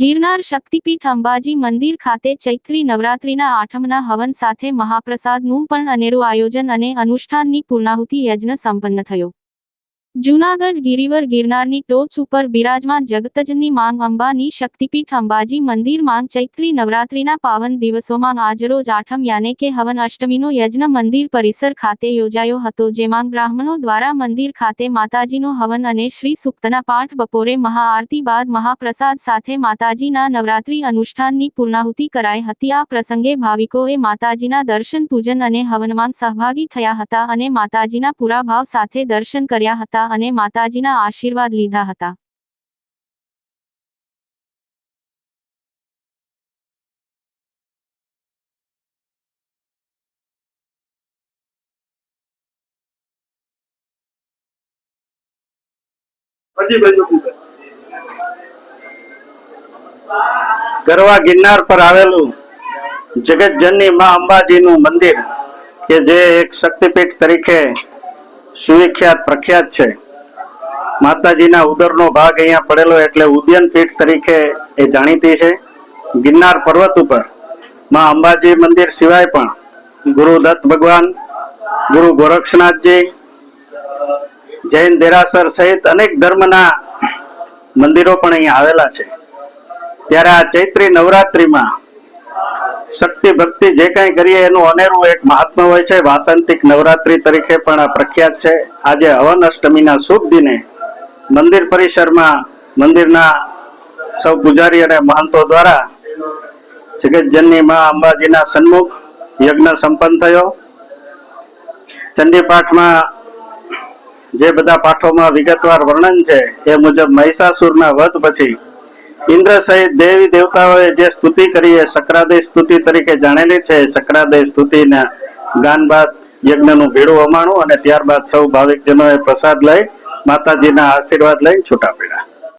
ગિરનાર શક્તિપીઠ અંબાજી મંદિર ખાતે ચૈત્રી નવરાત્રિના આઠમના હવન સાથે મહાપ્રસાદનું પણ અનેરું આયોજન અને અનુષ્ઠાનની પૂર્ણાહુતિ યજ્ઞ સંપન્ન થયો. જૂનાગઢ ગિરિવર ગિરનારની ટોચ ઉપર બિરાજમાન જગતજની માંગ અંબાની શક્તિપીઠ અંબાજી મંદિર માંગ ચૈત્રી નવરાત્રિના પાવન દિવસોમાં આજરોજ આઠમ યાને કે હવન અષ્ટમીનો યજ્ઞ મંદિર પરિસર ખાતે યોજાયો હતો, જેમાં બ્રાહ્મણો દ્વારા મંદિર ખાતે માતાજીનો હવન અને શ્રી સુક્તના પાઠ બપોરે મહાઆરતી બાદ મહાપ્રસાદ સાથે માતાજીના નવરાત્રી અનુષ્ઠાનની પૂર્ણાહુતિ કરાઈ હતી. આ પ્રસંગે ભાવિકોએ માતાજીના દર્શન પૂજન અને હવનમાં સહભાગી થયા હતા અને માતાજીના પૂરા ભાવ સાથે દર્શન કર્યા હતા. અને માતાજીના આશીર્વાદ લીધા હતા. ગરવા ગિરનાર પર આવેલું જગતજનની માં અંબાજીનું મંદિર, કે જે એક શક્તિપીઠ તરીકે સુવિખ્યાત, પ્રખ્યાત છે. માતાજીના ઉદરનો ભાગ અહીંયા પડેલો એટલે ઉદ્યાન પીઠ તરીકે એ જાણીતી છે. ગિરનાર પર્વત ઉપરમાં અંબાજી મંદિર સિવાય પણ ગુરુદત્ત ભગવાન, ગુરુ ગોરક્ષનાથજી જૈન દેરાસર સહિત અનેક ધર્મના મંદિરો પણ અહીંયા આવેલા છે. ત્યારે આ ચૈત્રી નવરાત્રીમાં શક્તિ ભક્તિ જે કાંઈ કરીએ એનું અનેરું એક મહાત્મા હોય છે. વાસંતિક નવરાત્રી તરીકે પણ આ પ્રખ્યાત છે. આજે હવન અષ્ટમીના શુભ દિને મંદિર પરિસરમાં મંદિરના સૌ પૂજારી અને મહંતો દ્વારા જગતજનની મા અંબાજીના સન્મુખ યજ્ઞ સંપન્ન થયો. ચંડી પાઠમાં જે બધા પાઠોમાં વિગતવાર વર્ણન છે એ મુજબ મહિષાસુરના વધ પછી ઇન્દ્ર સહિત દેવી દેવતાઓએ જે સ્તુતિ કરી એ સક્રાદય સ્તુતિ તરીકે જાણેલી છે સક્રાદય સ્તુતિના ગાન બાદ યજ્ઞનું ભેળું અમાણું અને ત્યારબાદ સૌ ભાવિકજનોએ પ્રસાદ લઈ માતાજીના આશીર્વાદ લઈ છૂટા પડ્યા